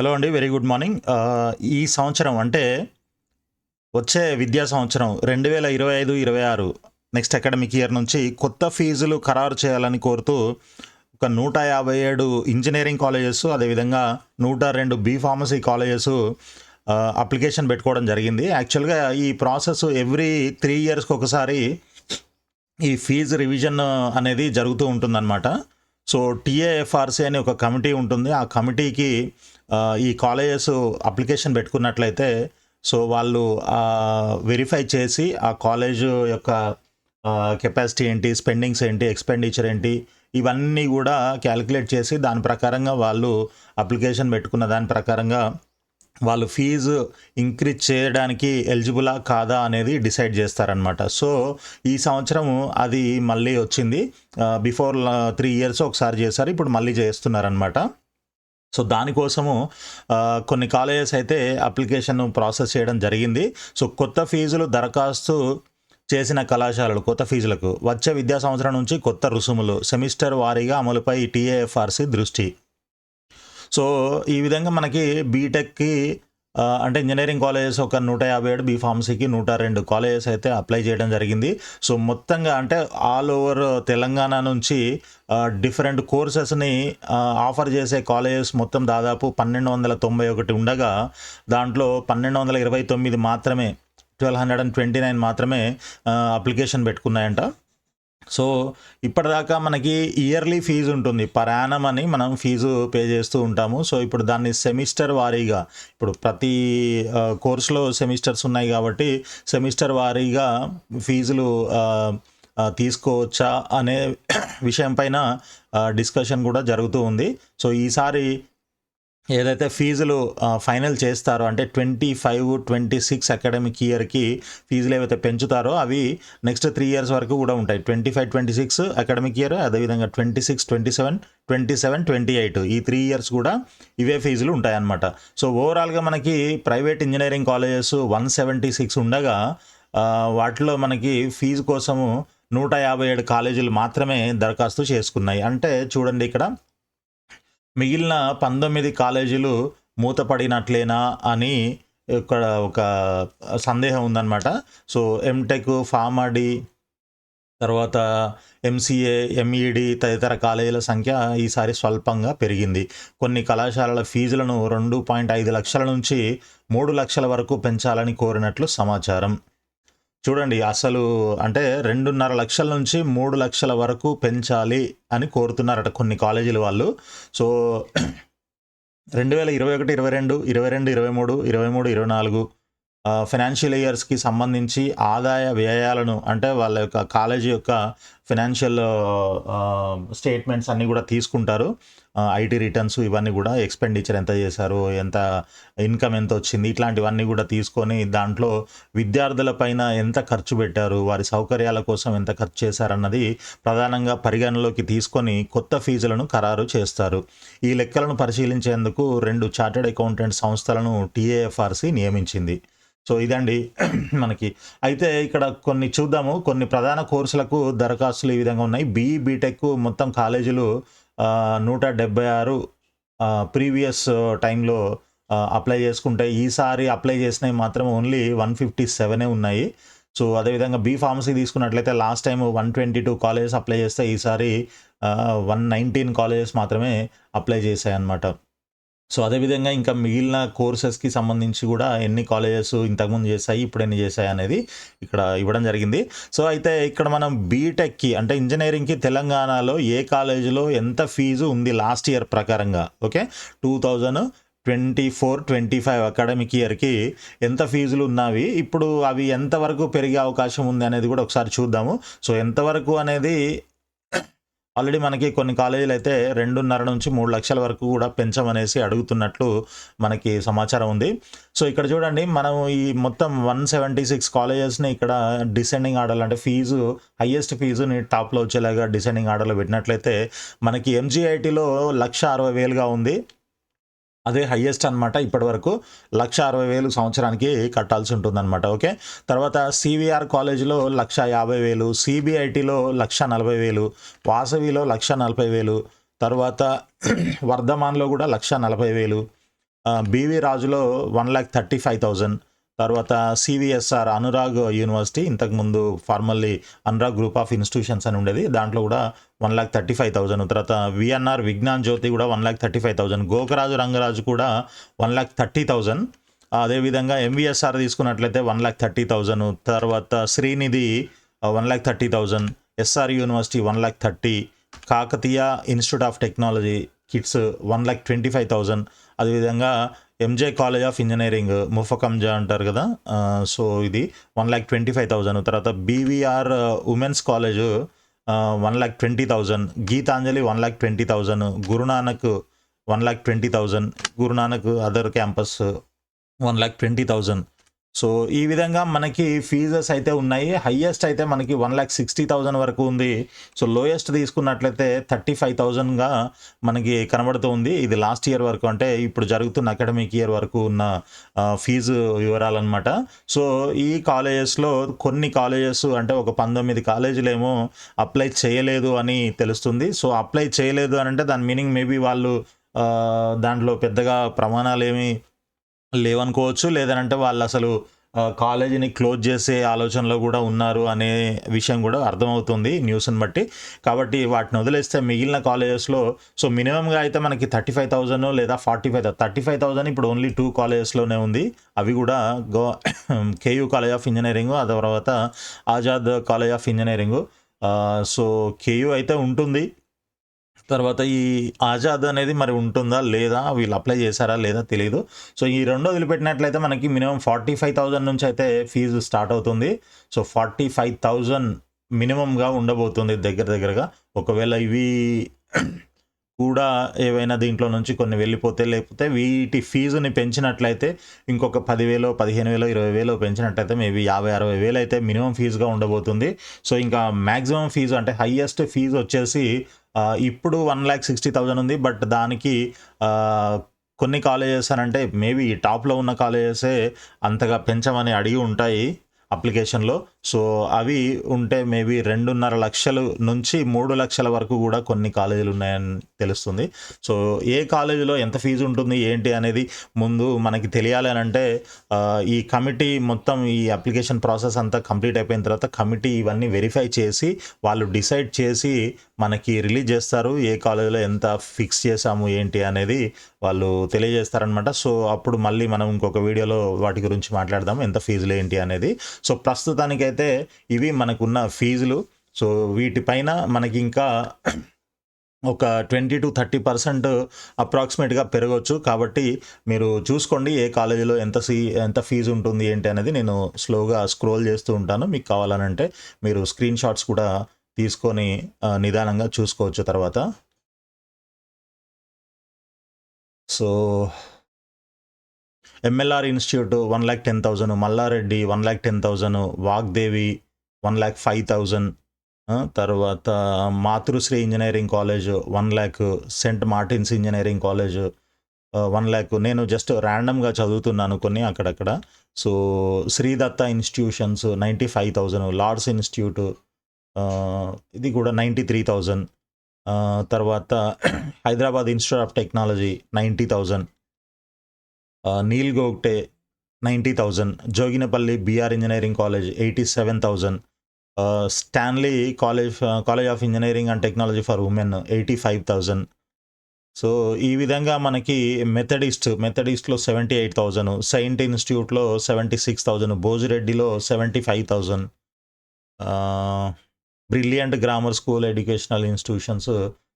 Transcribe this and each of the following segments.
Hello అండి very good morning ఈ సంవత్సరం అంటే వచ్చే విద్యా సంవత్సరం రెండు వేల ఇరవై ఐదు ఇరవై ఆరు నెక్స్ట్ అకాడమిక్ ఇయర్ నుంచి కొత్త ఫీజులు ఖరారు చేయాలని కోరుతూ ఒక నూట యాభై ఏడు ఇంజనీరింగ్ కాలేజెస్ అదేవిధంగా నూట రెండు బీ ఫార్మసీ కాలేజెస్ అప్లికేషన్ పెట్టుకోవడం జరిగింది. యాక్చువల్గా ఈ ప్రాసెస్ ఎవ్రీ త్రీ ఇయర్స్కి ఒకసారి ఈ ఫీజు రివిజన్ అనేది జరుగుతూ ఉంటుందన్నమాట. సో టీఏఎఫ్ఆర్సీ అని ఒక కమిటీ ఉంటుంది. ఆ కమిటీకి ఈ కాలేజెస్ అప్లికేషన్ పెట్టుకున్నట్లయితే సో వాళ్ళు వెరిఫై చేసి ఆ కాలేజ్ యొక్క కెపాసిటీ ఏంటి స్పెండింగ్స్ ఏంటి ఎక్స్పెండిచర్ ఏంటి ఇవన్నీ కూడా క్యాలిక్యులేట్ చేసి దాని ప్రకారంగా వాళ్ళు అప్లికేషన్ పెట్టుకున్న దాని ప్రకారంగా వాళ్ళు ఫీజు ఇంక్రీజ్ చేయడానికి ఎలిజిబులా కాదా అనేది డిసైడ్ చేస్తారనమాట సో ఈ సంవత్సరము అది మళ్ళీ వచ్చింది. బిఫోర్ త్రీ ఇయర్స్ ఒకసారి చేశారు ఇప్పుడు మళ్ళీ చేస్తున్నారనమాట సో దానికోసము కొన్ని కాలేజెస్ అయితే అప్లికేషన్ ప్రాసెస్ చేయడం జరిగింది. సో కొత్త ఫీజులు దరఖాస్తు చేసిన కళాశాలలు కొత్త ఫీజులకు వచ్చే విద్యా సంవత్సరం నుంచి కొత్త రుసుములు సెమిస్టర్ వారీగా అమలుపై టీఏఎఫ్ఆర్సీ దృష్టి. సో ఈ విధంగా మనకి బీటెక్కి అంటే ఇంజనీరింగ్ కాలేజెస్ ఒక నూట యాభై ఏడు బీ ఫార్మసీకి నూట రెండు కాలేజెస్ అయితే అప్లై చేయడం జరిగింది. సో మొత్తంగా అంటే ఆల్ ఓవర్ తెలంగాణ నుంచి డిఫరెంట్ కోర్సెస్ని ఆఫర్ చేసే కాలేజెస్ మొత్తం దాదాపు పన్నెండు వందల తొంభై ఒకటి ఉండగా దాంట్లో పన్నెండు వందల ఇరవై తొమ్మిది మాత్రమే twelve hundred and twenty nine మాత్రమే అప్లికేషన్ పెట్టుకున్నాయంట. సో ఇప్పటిదాకా మనకి ఇయర్లీ ఫీజు ఉంటుంది. పర్ యానం అని మనం ఫీజు పే చేస్తూ ఉంటాము. సో ఇప్పుడు దాన్ని సెమిస్టర్ వారీగా ఇప్పుడు ప్రతి కోర్సులో సెమిస్టర్స్ ఉన్నాయి కాబట్టి సెమిస్టర్ వారీగా ఫీజులు తీసుకోవచ్చా అనే విషయం పైన డిస్కషన్ కూడా జరుగుతూ ఉంది. సో ఈసారి ఏదైతే ఫీజులు ఫైనల్ చేస్తారో అంటే twenty five twenty six academic ఇయర్కి ఫీజులు ఏవైతే పెంచుతారో అవి నెక్స్ట్ త్రీ ఇయర్స్ వరకు కూడా ఉంటాయి. Twenty five twenty six academic year అదేవిధంగా twenty six twenty seven twenty seven twenty eight ఈ త్రీ ఇయర్స్ కూడా ఇవే ఫీజులు ఉంటాయన్నమాట. సో ఓవరాల్గా మనకి private engineering colleges one seventy six ఉండగా వాటిలో మనకి ఫీజు కోసము నూట యాభై ఏడు కాలేజీలు మాత్రమే దరఖాస్తు చేసుకున్నాయి. అంటే చూడండి ఇక్కడ మిగిలిన పంతొమ్మిది కాలేజీలు మూతపడినట్లేనా అని ఇక్కడ ఒక సందేహం ఉందన్నమాట. సో ఎంటెక్ ఫార్మాడి తర్వాత ఎంసీఏ ఎంఈడి తదితర కాలేజీల సంఖ్య ఈసారి స్వల్పంగా పెరిగింది. కొన్ని కళాశాలల ఫీజులను రెండు పాయింట్ ఐదు లక్షల నుంచి మూడు లక్షల వరకు పెంచాలని కోరినట్లు సమాచారం. చూడండి అసలు అంటే రెండున్నర లక్షల నుంచి మూడు లక్షల వరకు పెంచాలి అని కోరుతున్నారట కొన్ని కాలేజీల వాళ్ళు. సో రెండు వేల ఇరవై ఒకటి ఇరవై రెండు ఇరవై రెండు ఇరవై మూడు ఇరవై మూడు ఇరవై నాలుగు ఫినాన్షియల్ ఇయర్స్కి సంబంధించి ఆదాయ వ్యయాలను అంటే వాళ్ళ యొక్క కాలేజీ యొక్క ఫినాన్షియల్ స్టేట్మెంట్స్ అన్నీ కూడా తీసుకుంటారు. ఐటీ రిటర్న్స్ ఇవన్నీ కూడా ఎక్స్పెండిచర్ ఎంత చేశారు ఎంత ఇన్కమ్ ఎంత వచ్చింది ఇట్లాంటివన్నీ కూడా తీసుకొని దాంట్లో విద్యార్థుల పైన ఎంత ఖర్చు పెట్టారు వారి సౌకర్యాల కోసం ఎంత ఖర్చు చేశారన్నది ప్రధానంగా పరిగణలోకి తీసుకొని కొత్త ఫీజులను ఖరారు చేస్తారు. ఈ లెక్కలను పరిశీలించేందుకు రెండు చార్టెడ్ అకౌంటెంట్ సంస్థలను టీఏఎఫ్ఆర్సి నియమించింది. సో ఇదండి మనకి. అయితే ఇక్కడ కొన్ని చూద్దాము. కొన్ని ప్రధాన కోర్సులకు దరఖాస్తులు ఈ విధంగా ఉన్నాయి. బీఈ బీటెక్ మొత్తం కాలేజీలు నూట డెబ్బై ఆరు ప్రీవియస్ టైంలో అప్లై చేసుకుంటే ఈసారి అప్లై చేసినవి మాత్రం ఓన్లీ వన్ ఫిఫ్టీ సెవెనే ఉన్నాయి. సో అదేవిధంగా బీ ఫార్మసీ తీసుకున్నట్లయితే last time one twenty two colleges apply చేస్తే ఈసారి వన్ నైన్టీన్ కాలేజెస్ మాత్రమే అప్లై చేశాయి అన్నమాట సో అదేవిధంగా ఇంకా మిగిలిన కోర్సెస్కి సంబంధించి కూడా ఎన్ని కాలేజెస్ ఇంతకుముందు చేశాయి ఇప్పుడు ఎన్ని చేశాయి అనేది ఇక్కడ ఇవ్వడం జరిగింది. సో అయితే ఇక్కడ మనం బీటెక్కి అంటే ఇంజనీరింగ్కి తెలంగాణలో ఏ కాలేజీలో ఎంత ఫీజు ఉంది లాస్ట్ ఇయర్ ప్రకారంగా okay two thousand twenty four twenty five academic ఇయర్కి ఎంత ఫీజులు ఉన్నవి? ఇప్పుడు అవి ఎంతవరకు పెరిగే అవకాశం ఉంది అనేది కూడా ఒకసారి చూద్దాము. సో ఎంతవరకు అనేది ఆల్రెడీ మనకి కొన్ని కాలేజీలు అయితే రెండున్నర నుంచి మూడు లక్షల వరకు కూడా పెంచమనేసి అడుగుతున్నట్లు మనకి సమాచారం ఉంది. సో ఇక్కడ చూడండి మనం ఈ మొత్తం వన్ సెవెంటీ సిక్స్ కాలేజెస్ని ఇక్కడ డిసెండింగ్ ఆర్డర్లు అంటే ఫీజు హయ్యెస్ట్ ఫీజుని టాప్లో వచ్చేలాగా డిసెండింగ్ ఆర్డర్లో పెట్టినట్లయితే మనకి ఎంజీఐటీలో లక్ష అరవై వేలుగా ఉంది. అదే హయ్యెస్ట్ అనమాట ఇప్పటి వరకు లక్ష అరవై వేలు సంవత్సరానికి కట్టాల్సి ఉంటుందన్నమాట. ఓకే? తర్వాత సివిఆర్ కాలేజీలో లక్ష యాభై వేలు సిబిఐటిలో లక్ష నలభై వేలు వాసవిలో లక్ష నలభై వేలు తర్వాత వర్ధమాన్లో కూడా లక్ష నలభై వేలు BV రాజులో one lakh thirty five thousand తర్వాత సివిఎస్ఆర్ అనురాగ్ యూనివర్సిటీ ఇంతకుముందు formally Anurag group of institutions అని ఉండేది. దాంట్లో కూడా one lakh thirty five thousand తర్వాత విఎన్ఆర్ విజ్ఞాన్ జ్యోతి కూడా one lakh thirty five thousand Gokaraju Rangaraju కూడా వన్ ల్యాక్ థర్టీ థౌజండ్ అదేవిధంగా ఎంవిఎస్ఆర్ తీసుకున్నట్లయితే వన్ ల్యాక్ థర్టీ థౌజండ్ తర్వాత Srinidhi one lakh thirty thousand SR university one lakh thirty Kakatiya institute of technology KITS one lakh twenty five thousand అదేవిధంగా MJ college of engineering Muffakham Jah అంటారు కదా. So ఇది one lakh twenty five thousand తర్వాత BVR women's college one lakh twenty thousand Geethanjali one lakh twenty thousand Guru Nanak one lakh twenty thousand Guru Nanak other campus one lakh twenty thousand so ఈ విధంగా మనకి fees అయితే ఉన్నాయి. Highest అయితే మనకి one lakh sixty thousand వరకు ఉంది. So lowest తీసుకున్నట్లయితే థర్టీ ఫైవ్ థౌజండ్గా మనకి కనబడుతుంది ఇది లాస్ట్ ఇయర్ వరకు అంటే ఇప్పుడు జరుగుతున్న అకాడమిక్ ఇయర్ వరకు ఉన్న ఫీజు వివరాలన్నమాట. సో ఈ కాలేజెస్లో కొన్ని కాలేజెస్ అంటే ఒక పంతొమ్మిది కాలేజీలు ఏమో అప్లై చేయలేదు అని తెలుస్తుంది. సో అప్లై చేయలేదు అని అంటే దాని మీనింగ్ మేబీ వాళ్ళు దాంట్లో పెద్దగా ప్రమాణాలు ఏమి లేవనుకోవచ్చు లేదనంటే వాళ్ళు అసలు కాలేజీని క్లోజ్ చేసే ఆలోచనలో కూడా ఉన్నారు అనే విషయం కూడా అర్థమవుతుంది న్యూస్ని బట్టి. కాబట్టి వాటిని వదిలేస్తే మిగిలిన కాలేజెస్లో సో మినిమంగా అయితే మనకి థర్టీ ఫైవ్ థౌజండ్ లేదా forty five thirty five thousand ఇప్పుడు ఓన్లీ టూ కాలేజెస్లోనే ఉంది. అవి కూడా గో కేయూ కాలేజ్ ఆఫ్ ఇంజనీరింగ్ ఆ తర్వాత Azad college of engineering. So KU అయితే ఉంటుంది. తర్వాత ఈ ఆజాద్ అనేది మరి ఉంటుందా లేదా వీళ్ళు అప్లై చేశారా లేదా తెలియదు సో ఈ రెండు వదిలిపెట్టినట్లయితే మనకి మినిమం ఫార్టీ ఫైవ్ థౌజండ్ నుంచి అయితే ఫీజు స్టార్ట్ అవుతుంది. సో ఫార్టీ ఫైవ్ థౌజండ్ మినిమంగా ఉండబోతుంది దగ్గర దగ్గరగా. ఒకవేళ ఇవి కూడా ఏవైనా దీంట్లో నుంచి కొన్ని వెళ్ళిపోతే లేకపోతే వీటి ఫీజుని పెంచినట్లయితే ఇంకొక పదివేలో పదిహేను వేలో ఇరవై వేలో పెంచినట్లయితే మేబీ యాభై అరవై వేలు అయితే మినిమం ఫీజుగా ఉండబోతుంది. సో ఇంకా మ్యాక్సిమం ఫీజు అంటే హయ్యెస్ట్ ఫీజు వచ్చేసి ఇప్పుడు వన్ ల్యాక్ సిక్స్టీ థౌజండ్ ఉంది. బట్ దానికి కొన్ని కాలేజెస్ అని అంటే మేబీ టాప్లో ఉన్న కాలేజెసే అంతగా పెంచమని అడిగి ఉంటాయి అప్లికేషన్లో. సో అవి ఉంటే మేబీ రెండున్నర లక్షలు నుంచి మూడు లక్షల వరకు కూడా కొన్ని కాలేజీలు ఉన్నాయని తెలుస్తుంది. సో ఏ కాలేజీలో ఎంత ఫీజు ఉంటుంది ఏంటి అనేది ముందు మనకి తెలియాలి అని అంటే ఈ కమిటీ మొత్తం ఈ అప్లికేషన్ ప్రాసెస్ అంతా కంప్లీట్ అయిపోయిన తర్వాత కమిటీ ఇవన్నీ వెరిఫై చేసి వాళ్ళు డిసైడ్ చేసి మనకి రిలీజ్ చేస్తారు ఏ కాలేజీలో ఎంత ఫిక్స్ చేసాము ఏంటి అనేది వాళ్ళు తెలియజేస్తారనమాట సో అప్పుడు మళ్ళీ మనం ఇంకొక వీడియోలో వాటి గురించి మాట్లాడదాం ఎంత ఫీజులు ఏంటి అనేది. సో అయితే ఇవి మనకున్న ఫీజులు సో వీటిపైన మనకి ఇంకా ఒక ట్వంటీ టు థర్టీ పర్సెంట్ అప్రాక్సిమేట్గా పెరగవచ్చు కాబట్టి మీరు చూసుకోండి ఏ కాలేజీలో ఎంత సీ ఎంత ఫీజు ఉంటుంది ఏంటి అనేది నేను స్లోగా స్క్రోల్ చేస్తూ ఉంటాను. మీకు కావాలనంటే మీరు స్క్రీన్ షాట్స్ కూడా తీసుకొని నిదానంగా చూసుకోవచ్చు తర్వాత. So MLR institute one lakh ten thousand Malla Reddy one lakh ten thousand Vagdevi one lakh five thousand తర్వాత Matrusri engineering college one lakh saint Martin's engineering college one lakh నేను just ర్యాండమ్గా చదువుతున్నాను కొన్ని అక్కడక్కడ. So Sri Datta institutions ninety five thousand Lords institute ఇది కూడా ninety three thousand తర్వాత Hyderabad institute of technology ninety thousand Neil Gogte ninety thousand Joginpally BR engineering college eighty seven thousand Stanley college college of engineering and technology for women eighty five thousand. So ఈ విధంగా మనకి Methodist మెథడిస్ట్లో seventy eight thousand saint ఇన్స్టిట్యూట్లో seventy six thousand భోజిరెడ్డిలో seventy five thousand Brilliant Grammar School educational institutions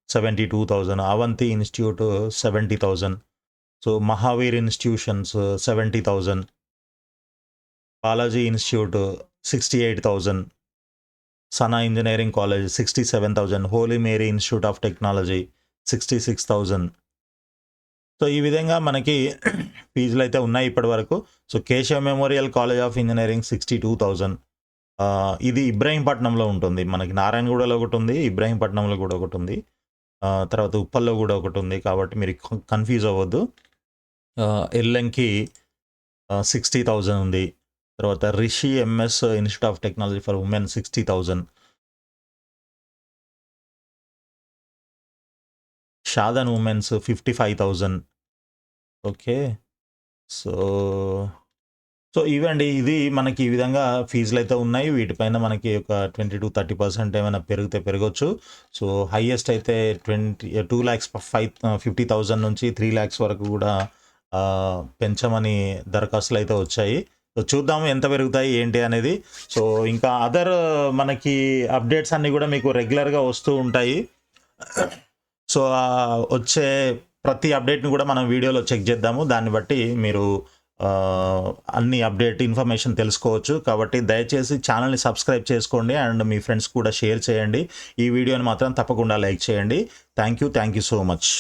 seventy two thousand Avanthi institute seventy thousand so Mahavir institutions seventy thousand Balaji institute sixty eight thousand Sana engineering college sixty seven thousand Holy Mary institute of technology sixty six thousand. So ఈ విధంగా మనకి ఫీజులు అయితే ఉన్నాయి ఇప్పటి వరకు. So Keshav memorial college of engineering sixty two thousand. ఇది ఇబ్రాహీంపట్నంలో ఉంటుంది. మనకి నారాయణగూడలో ఒకటి ఉంది ఇబ్రాహీంపట్నంలో కూడా ఒకటి ఉంది. తర్వాత ఉప్పల్లో కూడా ఒకటి ఉంది కాబట్టి మీరు కన్ఫ్యూజ్ అవ్వద్దు. ఎల్ఎంకి సిక్స్టీ థౌజండ్ ఉంది. తర్వాత Rishi MS institute of technology for women sixty thousand Shadan women's fifty five thousand okay. So so ఇవండి ఇది మనకి ఈ విధంగా ఫీజులు అయితే ఉన్నాయి. వీటిపైన మనకి ఒక ట్వంటీ టు థర్టీ పర్సెంట్ ఏమైనా పెరిగితే పెరగచ్చు. సో హైయెస్ట్ అయితే twenty two lakhs five fifty thousand నుంచి త్రీ ల్యాక్స్ వరకు కూడా పెంచమని దరఖాస్తులు అయితే వచ్చాయి. సో చూద్దాము ఎంత పెరుగుతాయి ఏంటి అనేది. సో ఇంకా అదర్ మనకి అప్డేట్స్ అన్నీ కూడా మీకు రెగ్యులర్గా వస్తూ ఉంటాయి. సో వచ్చే ప్రతి అప్డేట్ని కూడా మనం వీడియోలో చెక్ చేద్దాము. దాన్ని బట్టి మీరు అన్ని అప్డేట్ ఇన్ఫర్మేషన్ తెలుసుకోవచ్చు. కాబట్టి దయచేసి ఛానల్ని సబ్స్క్రైబ్ చేసుకోండి అండ్ మీ ఫ్రెండ్స్ కూడా షేర్ చేయండి. ఈ వీడియోని మాత్రం తప్పకుండా లైక్ చేయండి. Thank you thank you so much.